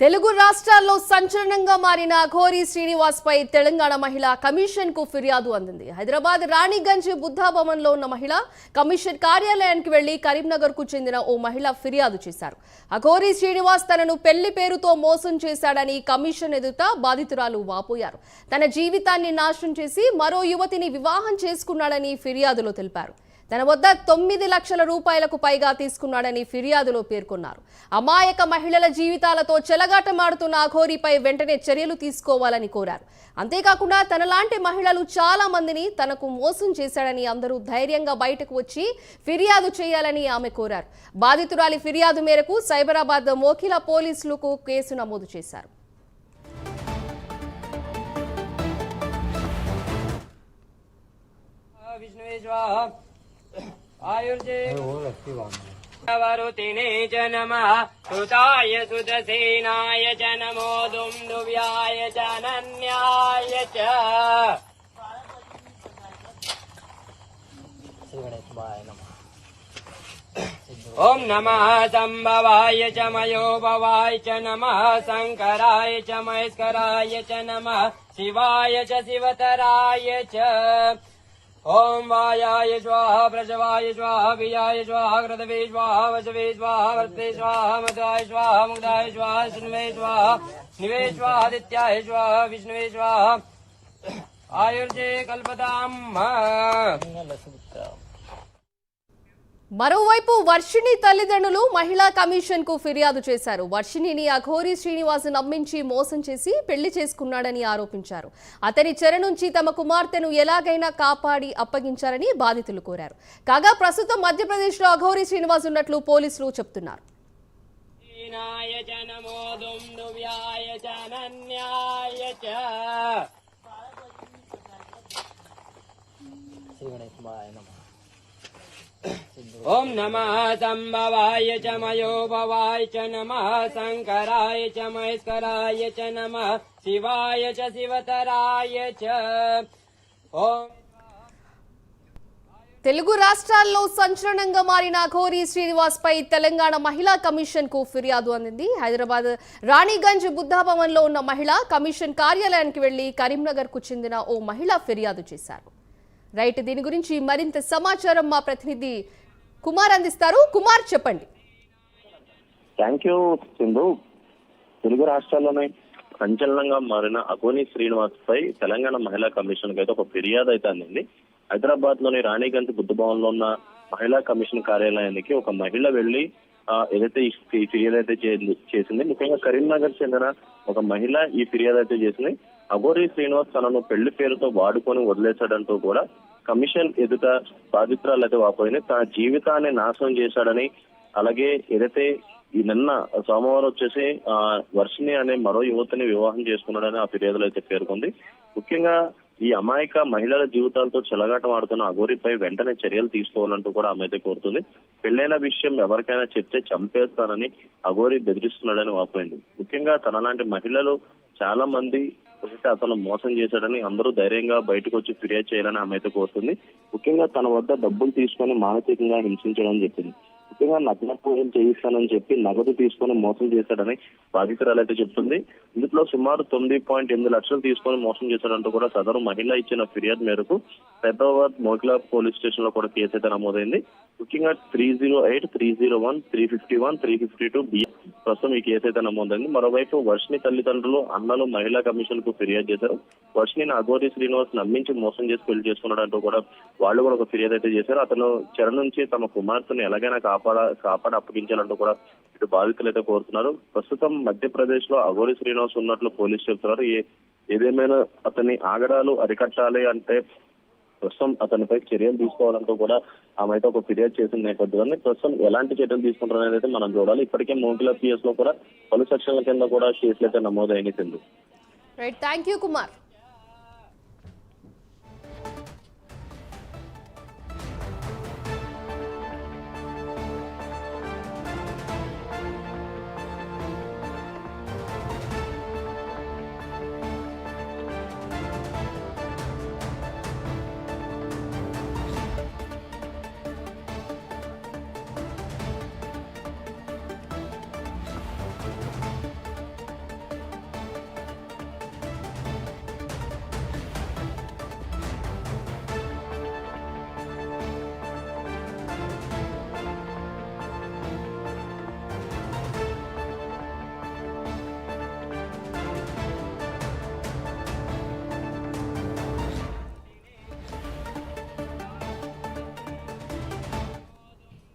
తెలుగు రాష్ట్రాల్లో సంచలనంగా మారిన ఘోరీ శ్రీనివాస్ పై తెలంగాణ మహిళ కమిషన్కు ఫిర్యాదు అందింది. హైదరాబాద్ రాణిగంజ్ బుద్ధా భవన్లో ఉన్న మహిళ కమిషన్ కార్యాలయానికి వెళ్ళి కరీంనగర్కు చెందిన ఓ మహిళ ఫిర్యాదు చేశారు. అఘోరీ శ్రీనివాస్ తనను పెళ్ళి పేరుతో మోసం చేశాడని కమిషన్ ఎదుట బాధితురాలు వాపోయారు. తన జీవితాన్ని నాశనం చేసి మరో యువతిని వివాహం చేసుకున్నాడని ఫిర్యాదులో తెలిపారు. తన వద్ద తొమ్మిది లక్షల రూపాయలకు పైగా తీసుకున్నాడని ఫిర్యాదులో పేర్కొన్నారు. అమాయక మహిళల జీవితాలతో చెలగాటమాడుతున్న అఘోరీపై వెంటనే చర్యలు తీసుకోవాలని కోరారు. అంతేకాకుండా తనలాంటి మహిళలు చాలా మందిని తనకు మోసం చేశాడని అందరూ ధైర్యంగా బయటకు వచ్చి ఫిర్యాదు చేయాలని ఆమె కోరారు. బాధితురాలి ఫిర్యాదు మేరకు సైబరాబాద్ మోఖిల పోలీసులకు కేసు నమోదు చేశారు. આયુર્જેવારુતિને જનમ સુતાય સુદસેનાય ચ નમો દુમદુવ્યાય ચ અનન્યાય ચ. ઓમ નમઃ સંભવાય ચ મયોભવાય ચ નમઃ શંકરાય ચ મહેશ્વરાય ચ નમઃ શિવાય ચ શિવતરાય ચ. ॐ वायाय स्वाहा प्रजवाय स्वाहा बीजाय स्वाहा कृतवे स्वाहा वसवे स्वाहा वर्ते स्वाहा मदाय स्वाहा मुग्धाय स्वाहा सुनवे स्वाहा निवे स्वाहादित्याय स्वाहा विष्णुवे स्वाहा आयुर्जे कल्पताम् మరోవైపు వర్షిణి తల్లిదండ్రులు మహిళా కమిషన్కు ఫిర్యాదు చేశారు. వర్షిణిని అఘోరి శ్రీనివాస్ నమ్మించి మోసం చేసి పెళ్ళి చేసుకున్నాడని ఆరోపించారు. అతని చెర నుంచి తమ కుమార్తెను ఎలాగైనా కాపాడి అప్పగించాలని బాధితులు కోరారు. కాగా ప్రస్తుతం మధ్యప్రదేశ్లో అఘోరి శ్రీనివాస్ ఉన్నట్లు పోలీసులు చెప్తున్నారు. ीनाय ॐ नमः सम्भवाय च मयोभवाय च नमः शङ्कराय च महेश्वराय च नमः शिवाय च शिवतराय च ॐ తెలుగు రాష్ట్రాల్లో సంచలనంగా మారిన ఘోరీ శ్రీనివాస్ పై తెలంగాణ మహిళా కమిషన్ కు ఫిర్యాదు అందింది హైదరాబాద్ రాణిగంజ్ బుద్ధాభవన్ లో ఉన్న మహిళ కమిషన్ కార్యాలయానికి వెళ్లి కరీంనగర్ కు చెందిన ఓ మహిళ ఫిర్యాదు చేశారు రైట్ దీని గురించి మరింత సమాచారం మా ప్రతినిధి కుమార్ అందిస్తారు. కుమార్ చెప్పండి. Thank you Sindhu. తెలుగు రాష్ట్రాల్లోనే సంచలనంగా మారిన అగోని శ్రీనివాస్ పై తెలంగాణ మహిళా కమిషన్కి అయితే ఒక ఫిర్యాదు అయితే అందింది. హైదరాబాద్లోని రాణిగంజ్ బుద్ధ భవన్లో ఉన్న మహిళా కమిషన్ కార్యాలయానికి ఒక మహిళ వెళ్ళి ఏదైతే ఈ ఫిర్యాదు అయితే చేసింది ముఖ్యంగా కరీంనగర్ చెందిన ఒక మహిళ ఈ ఫిర్యాదు అయితే చేసింది. అగోరి శ్రీనివాస్ తనను పెళ్ళి పేరుతో వాడుకొని వదిలేశాడంటూ కూడా కమిషన్ ఎదుట బాధితురాలు అయితే వాపోయింది. తన జీవితాన్ని నాశనం చేశాడని అలాగే ఏదైతే ఈ నిన్న సోమవారం వచ్చేసి ఆ వర్షిణి అనే మరో యువతిని వివాహం చేసుకున్నాడని ఆ ఫిర్యాదులో అయితే పేర్కొంది. ముఖ్యంగా ఈ అమాయక మహిళల జీవితాలతో చెలగాటం ఆడుతున్న అఘోరిపై వెంటనే చర్యలు తీసుకోవాలంటూ కూడా ఆమె అయితే కోరుతుంది. పెళ్ళైన విషయం ఎవరికైనా చెప్తే చంపేస్తానని అఘోరి బెదిరిస్తున్నాడని వాపోయింది. ముఖ్యంగా తనలాంటి మహిళలు చాలా మంది అయితే అతను మోసం చేశాడని అందరూ ధైర్యంగా బయటకు వచ్చి ఫిర్యాదు చేయాలని ఆమె అయితే కోరుతుంది. ముఖ్యంగా తన వద్ద డబ్బులు తీసుకొని మానసికంగా హింసించడం చెప్పింది. ముఖ్యంగా నగ్న పూజలు చేయిస్తానని చెప్పి నగదు తీసుకొని మోసం చేశాడని బాధితురాలైతే చెప్తుంది. ఇందులో సుమారు తొమ్మిది పాయింట్ ఎనిమిది లక్షలు తీసుకొని మోసం చేశాడంటూ కూడా సదరు మహిళ ఇచ్చిన ఫిర్యాదు మేరకు హైదరాబాద్ మోగిలా పోలీస్ స్టేషన్లో కూడా కేసు అయితే నమోదైంది. ముఖ్యంగా three zero eight three zero one three fifty one three fifty two B ప్రస్తుతం ఈ కేసు అయితే నమోదైంది. మరోవైపు వర్షిని తల్లిదండ్రులు అన్నలు మహిళా కమిషన్కు ఫిర్యాదు చేశారు. వర్షిని అగోరి శ్రీనివాస్ నమ్మించి మోసం చేసి పెళ్ళి చేసుకున్నాడంటూ కూడా వాళ్ళు కూడా ఒక ఫిర్యాదు అయితే చేశారు. అతను చెర నుంచి తమ కుమార్తెను ఎలాగైనా కాపాడ కాపాడి అప్పగించాలంటూ కూడా ఇటు బాధితులు అయితే కోరుతున్నారు. ప్రస్తుతం మధ్యప్రదేశ్లో అగోరి శ్రీనివాస్ ఉన్నట్లు పోలీసు చెప్తున్నారు. ఏ ఏదేమైనా అతని ఆగడాలు అరికట్టాలి అంటే ప్రస్తుతం అతనిపై చర్యలు తీసుకోవాలంటూ కూడా ఆమె అయితే ఒక ఫిర్యాదు చేసిన నేపథ్యంలో ప్రస్తుతం ఎలాంటి చర్యలు తీసుకుంటారు అనేది మనం చూడాలి. ఇప్పటికే మోకిలా పిఎస్లో కూడా పలు సెక్షన్ల కింద కూడా కేసులు అయితే నమోదైన రైట్ థ్యాంక్ యూ కుమార్